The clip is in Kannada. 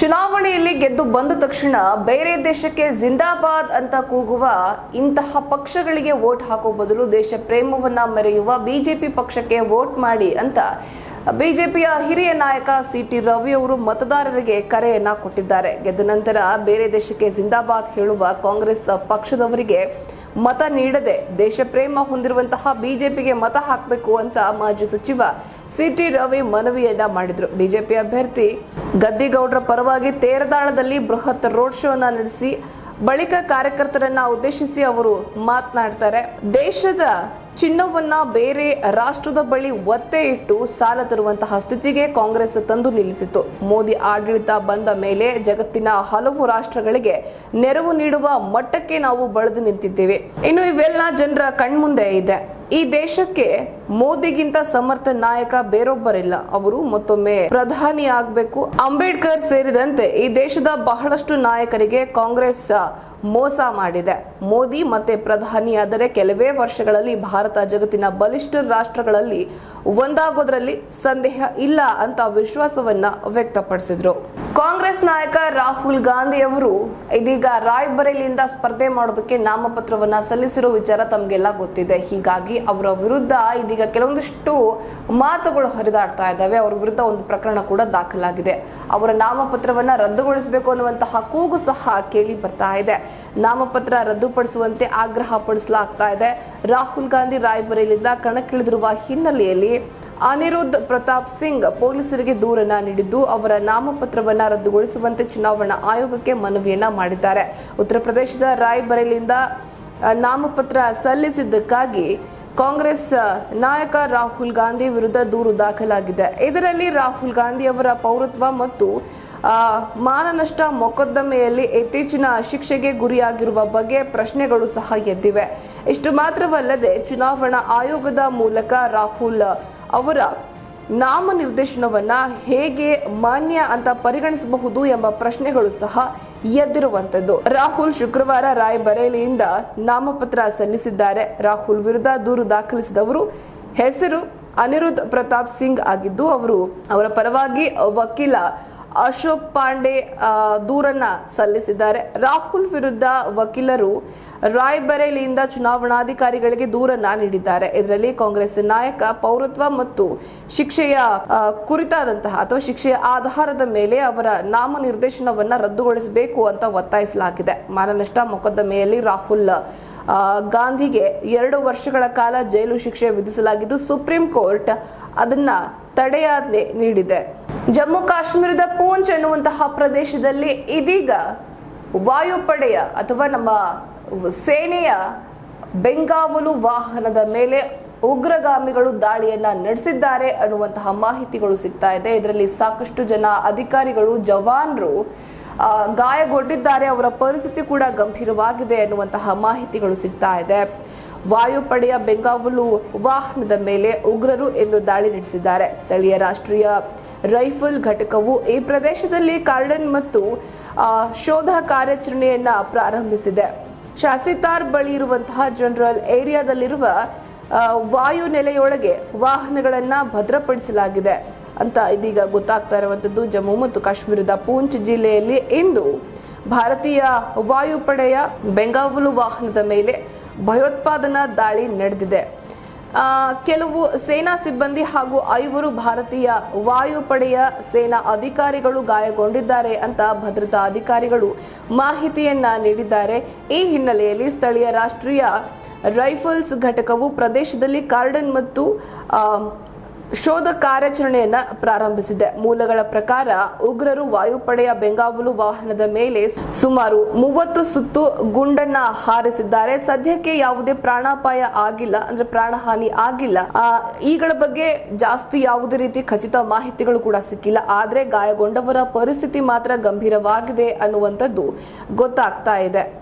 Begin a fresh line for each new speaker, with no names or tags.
ಚುನಾವಣೆಯಲ್ಲಿ ಗೆದ್ದು ಬಂದ ತಕ್ಷಣ ಬೇರೆ ದೇಶಕ್ಕೆ ಜಿಂದಾಬಾದ್ ಅಂತ ಕೂಗುವ ಇಂತಹ ಪಕ್ಷಗಳಿಗೆ ವೋಟ್ ಹಾಕೋ ಬದಲು ದೇಶ ಪ್ರೇಮವನ್ನ ಮೆರೆಯುವ ಬಿಜೆಪಿ ಪಕ್ಷಕ್ಕೆ ವೋಟ್ ಮಾಡಿ ಅಂತ ಬಿಜೆಪಿಯ ಹಿರಿಯ ನಾಯಕ ಸಿ ಟಿ ರವಿ ಅವರು ಮತದಾರರಿಗೆ ಕರೆಯನ್ನ ಕೊಟ್ಟಿದ್ದಾರೆ. ಗೆದ್ದ ನಂತರ ಬೇರೆ ದೇಶಕ್ಕೆ ಜಿಂದಾಬಾದ್ ಹೇಳುವ ಕಾಂಗ್ರೆಸ್ ಪಕ್ಷದವರಿಗೆ ಮತ ನೀಡದೆ ದೇಶ ಪ್ರೇಮ ಹೊಂದಿರುವಂತಹ ಬಿಜೆಪಿಗೆ ಮತ ಹಾಕಬೇಕು ಅಂತ ಮಾಜಿ ಸಚಿವ ಸಿಟಿ ರವಿ ಮನವಿಯನ್ನ ಮಾಡಿದ್ರು. ಬಿಜೆಪಿ ಅಭ್ಯರ್ಥಿ ಗದ್ದಿಗೌಡರ ಪರವಾಗಿ ತೇರದಾಳದಲ್ಲಿ ಬೃಹತ್ ರೋಡ್ ಶೋನ ನಡೆಸಿ ಬಳಿಕ ಕಾರ್ಯಕರ್ತರನ್ನ ಉದ್ದೇಶಿಸಿ ಅವರು ಮಾತನಾಡ್ತಾರೆ. ದೇಶದ ಚಿನ್ನವನ್ನ ಬೇರೆ ರಾಷ್ಟ್ರದ ಬಳಿ ಒತ್ತೆ ಇಟ್ಟು ಸಾಲ ತರುವಂತಹ ಸ್ಥಿತಿಗೆ ಕಾಂಗ್ರೆಸ್ ತಂದು ನಿಲ್ಲಿಸಿತು ಮೋದಿ ಆಡಳಿತ ಬಂದ ಮೇಲೆ ಜಗತ್ತಿನ ಹಲವು ರಾಷ್ಟ್ರಗಳಿಗೆ ನೆರವು ನೀಡುವ ಮಟ್ಟಕ್ಕೆ ನಾವು ಬಳದು ನಿಂತಿದ್ದೇವೆ. ಇನ್ನು ಇವೆಲ್ಲ ಜನರ ಕಣ್ಮುಂದೆ ಇದೆ. ಈ ದೇಶಕ್ಕೆ ಮೋದಿಗಿಂತ ಸಮರ್ಥ ನಾಯಕ ಬೇರೊಬ್ಬರಿಲ್ಲ. ಅವರು ಮತ್ತೊಮ್ಮೆ ಪ್ರಧಾನಿ ಆಗಬೇಕು. ಅಂಬೇಡ್ಕರ್ ಸೇರಿದಂತೆ ಈ ದೇಶದ ಬಹಳಷ್ಟು ನಾಯಕರಿಗೆ ಕಾಂಗ್ರೆಸ್ ಮೋಸ ಮಾಡಿದೆ. ಮೋದಿ ಮತ್ತೆ ಪ್ರಧಾನಿಯಾದರೆ ಕೆಲವೇ ವರ್ಷಗಳಲ್ಲಿ ಭಾರತ ಜಗತ್ತಿನ ಬಲಿಷ್ಠ ರಾಷ್ಟ್ರಗಳಲ್ಲಿ ಒಂದಾಗೋದ್ರಲ್ಲಿ ಸಂದೇಹ ಇಲ್ಲ ಅಂತ ವಿಶ್ವಾಸವನ್ನ ವ್ಯಕ್ತಪಡಿಸಿದ್ರು. ಕಾಂಗ್ರೆಸ್ ನಾಯಕ ರಾಹುಲ್ ಗಾಂಧಿ ಅವರು ಇದೀಗ ರಾಯ್ಬರೇಲಿಯಿಂದ ಸ್ಪರ್ಧೆ ಮಾಡೋದಕ್ಕೆ ನಾಮಪತ್ರವನ್ನ ಸಲ್ಲಿಸಿರೋ ವಿಚಾರ ತಮಗೆಲ್ಲ ಗೊತ್ತಿದೆ. ಹೀಗಾಗಿ ಅವರ ವಿರುದ್ಧ ಇದೀಗ ಕೆಲವೊಂದಿಷ್ಟು ಮಾತುಗಳು ಹರಿದಾಡ್ತಾ ಇದ್ದಾವೆ. ಅವರ ವಿರುದ್ಧ ಒಂದು ಪ್ರಕರಣ ಕೂಡ ದಾಖಲಾಗಿದೆ. ಅವರ ನಾಮಪತ್ರವನ್ನ ರದ್ದುಗೊಳಿಸಬೇಕು ಅನ್ನುವಂತಹ ಕೂಗು ಸಹ ಕೇಳಿ ಬರ್ತಾ ಇದೆ. ನಾಮಪತ್ರ ರದ್ದುಪಡಿಸುವಂತೆ ಆಗ್ರಹ ಪಡಿಸಲಾಗ್ತಾ ಇದೆ. ರಾಹುಲ್ ಗಾಂಧಿ ರಾಯ್ಬರೇಲಿಯಿಂದ ಕಣಕ್ಕಿಳಿದಿರುವ ಹಿನ್ನೆಲೆಯಲ್ಲಿ ಅನಿರುದ್ಧ್ ಪ್ರತಾಪ್ ಸಿಂಗ್ ಪೊಲೀಸರಿಗೆ ದೂರನ್ನ ನೀಡಿದ್ದು, ಅವರ ನಾಮಪತ್ರವನ್ನ ರದ್ದುಗೊಳಿಸುವಂತೆ ಚುನಾವಣಾ ಆಯೋಗಕ್ಕೆ ಮನವಿಯನ್ನ ಮಾಡಿದ್ದಾರೆ. ಉತ್ತರ ಪ್ರದೇಶದ ರಾಯ್ಬರೇಲಿಯಿಂದ ನಾಮಪತ್ರ ಸಲ್ಲಿಸಿದ್ದಕ್ಕಾಗಿ ಕಾಂಗ್ರೆಸ್ ನಾಯಕ ರಾಹುಲ್ ಗಾಂಧಿ ವಿರುದ್ಧ ದೂರು ದಾಖಲಾಗಿದೆ. ಇದರಲ್ಲಿ ರಾಹುಲ್ ಗಾಂಧಿ ಅವರ ಪೌರತ್ವ ಮತ್ತು ಮಾನನಷ್ಟ ಮೊಕದ್ದಮೆಯಲ್ಲಿ ಇತ್ತೀಚಿನ ಶಿಕ್ಷೆಗೆ ಗುರಿಯಾಗಿರುವ ಬಗ್ಗೆ ಪ್ರಶ್ನೆಗಳು ಸಹ ಎದ್ದಿವೆ. ಇಷ್ಟು ಮಾತ್ರವಲ್ಲದೆ, ಚುನಾವಣಾ ಆಯೋಗದ ಮೂಲಕ ರಾಹುಲ್ ಅವರ ನಾಮನಿರ್ದೇಶನವನ್ನ ಹೇಗೆ ಮಾನ್ಯ ಅಂತ ಪರಿಗಣಿಸಬಹುದು ಎಂಬ ಪ್ರಶ್ನೆಗಳು ಸಹ ಎದ್ದಿರುವಂಥದ್ದು. ರಾಹುಲ್ ಶುಕ್ರವಾರ ರಾಯಬರೇಲಿಯಿಂದ ನಾಮಪತ್ರ ಸಲ್ಲಿಸಿದ್ದಾರೆ. ರಾಹುಲ್ ವಿರುದ್ಧ ದೂರು ದಾಖಲಿಸಿದವರು ಹೆಸರು ಅನಿರುದ್ಧ್ ಪ್ರತಾಪ್ ಸಿಂಗ್ ಆಗಿದ್ದು, ಅವರು ಅವರ ಪರವಾಗಿ ವಕೀಲ ಅಶೋಕ್ ಪಾಂಡೆ ದೂರನ್ನ ಸಲ್ಲಿಸಿದ್ದಾರೆ. ರಾಹುಲ್ ವಿರುದ್ಧ ವಕೀಲರು ರಾಯ್ಬರೇಲಿಯಿಂದ ಚುನಾವಣಾಧಿಕಾರಿಗಳಿಗೆ ದೂರನ್ನ ನೀಡಿದ್ದಾರೆ. ಇದರಲ್ಲಿ ಕಾಂಗ್ರೆಸ್ ನಾಯಕ ಪೌರತ್ವ ಮತ್ತು ಶಿಕ್ಷೆಯ ಕುರಿತಾದಂತಹ ಅಥವಾ ಶಿಕ್ಷೆಯ ಆಧಾರದ ಮೇಲೆ ಅವರ ನಾಮನಿರ್ದೇಶನವನ್ನ ರದ್ದುಗೊಳಿಸಬೇಕು ಅಂತ ಒತ್ತಾಯಿಸಲಾಗಿದೆ. ಮಾನನಷ್ಟ ಮೊಕದ್ದಮೆಯಲ್ಲಿ ರಾಹುಲ್ ಗಾಂಧಿಗೆ ಎರಡು ವರ್ಷಗಳ ಕಾಲ ಜೈಲು ಶಿಕ್ಷೆ ವಿಧಿಸಲಾಗಿದ್ದು ಸುಪ್ರೀಂ ಕೋರ್ಟ್ ಅದನ್ನ ತಡೆಯಾಜ್ಞೆ ನೀಡಿದೆ. ಜಮ್ಮು ಕಾಶ್ಮೀರದ ಪೂಂಚ್ ಎನ್ನುವಂತಹ ಪ್ರದೇಶದಲ್ಲಿ ಇದೀಗ ವಾಯುಪಡೆಯ ಅಥವಾ ನಮ್ಮ ಸೇನೆಯ ಬೆಂಗಾವಲು ವಾಹನದ ಮೇಲೆ ಉಗ್ರಗಾಮಿಗಳು ದಾಳಿಯನ್ನ ನಡೆಸಿದ್ದಾರೆ ಅನ್ನುವಂತಹ ಮಾಹಿತಿಗಳು ಸಿಗ್ತಾ ಇದೆ. ಇದರಲ್ಲಿ ಸಾಕಷ್ಟು ಜನ ಅಧಿಕಾರಿಗಳು, ಜವಾನರು ಗಾಯಗೊಂಡಿದ್ದಾರೆ. ಅವರ ಪರಿಸ್ಥಿತಿ ಕೂಡ ಗಂಭೀರವಾಗಿದೆ ಅನ್ನುವಂತಹ ಮಾಹಿತಿಗಳು ಸಿಗ್ತಾ ಇದೆ. ವಾಯುಪಡೆಯ ಬೆಂಗಾವಲು ವಾಹನದ ಮೇಲೆ ಉಗ್ರರು ಎಂದು ದಾಳಿ ನಡೆಸಿದ್ದಾರೆ. ಸ್ಥಳೀಯ ರಾಷ್ಟ್ರೀಯ ರೈಫಲ್ ಘಟಕವು ಈ ಪ್ರದೇಶದಲ್ಲಿ ಕಾರ್ಡನ್ ಮತ್ತು ಶೋಧ ಕಾರ್ಯಾಚರಣೆಯನ್ನ ಪ್ರಾರಂಭಿಸಿದೆ. ಶಾಸಿತಾರ್ ಬಳಿ ಇರುವಂತಹ ಜನರಲ್ ಏರಿಯಾದಲ್ಲಿರುವ ವಾಯು ನೆಲೆಯೊಳಗೆ ವಾಹನಗಳನ್ನ ಭದ್ರಪಡಿಸಲಾಗಿದೆ ಅಂತ ಇದೀಗ ಗೊತ್ತಾಗ್ತಾ ಇರುವಂತದ್ದು. ಜಮ್ಮು ಮತ್ತು ಕಾಶ್ಮೀರದ ಪೂಂಚ್ ಜಿಲ್ಲೆಯಲ್ಲಿ ಇಂದು ಭಾರತೀಯ ವಾಯುಪಡೆಯ ಬೆಂಗಾವಲು ವಾಹನದ ಮೇಲೆ ಭಯೋತ್ಪಾದನಾ ದಾಳಿ ನಡೆದಿದೆ. ಕೆಲವು ಸೇನಾ ಸಿಬ್ಬಂದಿ ಹಾಗೂ ಐವರು ಭಾರತೀಯ ವಾಯುಪಡೆಯ ಸೇನಾ ಅಧಿಕಾರಿಗಳು ಗಾಯಗೊಂಡಿದ್ದಾರೆ ಅಂತ ಭದ್ರತಾ ಅಧಿಕಾರಿಗಳು ಮಾಹಿತಿಯನ್ನ ನೀಡಿದ್ದಾರೆ. ಈ ಹಿನ್ನೆಲೆಯಲ್ಲಿ ಸ್ಥಳೀಯ ರಾಷ್ಟ್ರೀಯ ರೈಫಲ್ಸ್ ಘಟಕವು ಪ್ರದೇಶದಲ್ಲಿ ಕಾರ್ಡನ್ ಮತ್ತು ಶೋಧ ಕಾರ್ಯಾಚರಣೆಯನ್ನ ಪ್ರಾರಂಭಿಸಿದೆ. ಮೂಲಗಳ ಪ್ರಕಾರ ಉಗ್ರರು ವಾಯುಪಡೆಯ ಬೆಂಗಾವಲು ವಾಹನದ ಮೇಲೆ ಸುಮಾರು ಮೂವತ್ತು ಸುತ್ತು ಗುಂಡನ್ನ ಹಾರಿಸಿದ್ದಾರೆ. ಸದ್ಯಕ್ಕೆ ಯಾವುದೇ ಪ್ರಾಣಾಪಾಯ ಆಗಿಲ್ಲ, ಅಂದ್ರೆ ಪ್ರಾಣಹಾನಿ ಆಗಿಲ್ಲ. ಈಗಳ ಬಗ್ಗೆ ಜಾಸ್ತಿ ಯಾವುದೇ ರೀತಿ ಖಚಿತ ಮಾಹಿತಿಗಳು ಕೂಡ ಸಿಕ್ಕಿಲ್ಲ. ಆದ್ರೆ ಗಾಯಗೊಂಡವರ ಪರಿಸ್ಥಿತಿ ಮಾತ್ರ ಗಂಭೀರವಾಗಿದೆ ಅನ್ನುವಂಥದ್ದು ಗೊತ್ತಾಗ್ತಾ ಇದೆ.